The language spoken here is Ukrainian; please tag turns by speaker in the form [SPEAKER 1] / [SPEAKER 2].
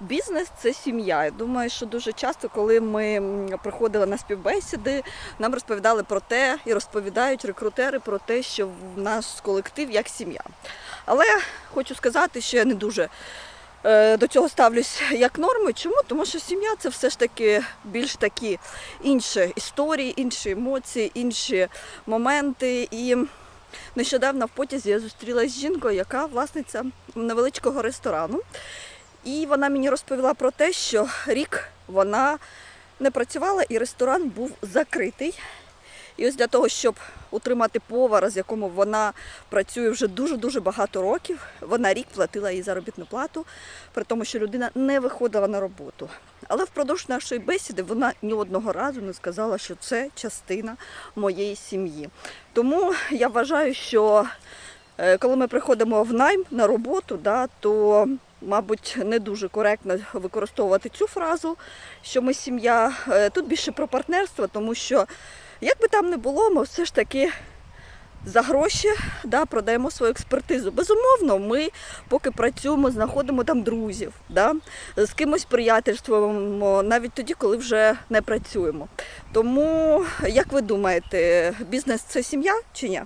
[SPEAKER 1] Бізнес це сім'я. Я думаю, що дуже часто, коли ми приходили на співбесіди, нам розповідали про те і розповідають рекрутери про те, що в наш колектив як сім'я. Але хочу сказати, що я не дуже е, до цього ставлюсь як норми. Чому? Тому що сім'я це все ж таки більш такі інші історії, інші емоції, інші моменти. І нещодавно в потязі я зустрілася з жінкою, яка власниця невеличкого ресторану. І вона мені розповіла про те, що рік вона не працювала і ресторан був закритий. І ось для того, щоб утримати повара, з якому вона працює вже дуже-дуже багато років, вона рік платила їй заробітну плату, при тому, що людина не виходила на роботу. Але впродовж нашої бесіди вона ні одного разу не сказала, що це частина моєї сім'ї. Тому я вважаю, що е, коли ми приходимо в найм на роботу, да, то, мабуть, не дуже коректно використовувати цю фразу, що ми сім'я. Е, Тут більше про партнерство, тому що, як би там не було, ми все ж таки за гроші да, продаємо свою експертизу. Безумовно, ми поки працюємо, знаходимо там друзів, да, з кимось приятельствуємо, навіть тоді, коли вже не працюємо. Тому, як ви думаєте, бізнес це сім'я чи ні?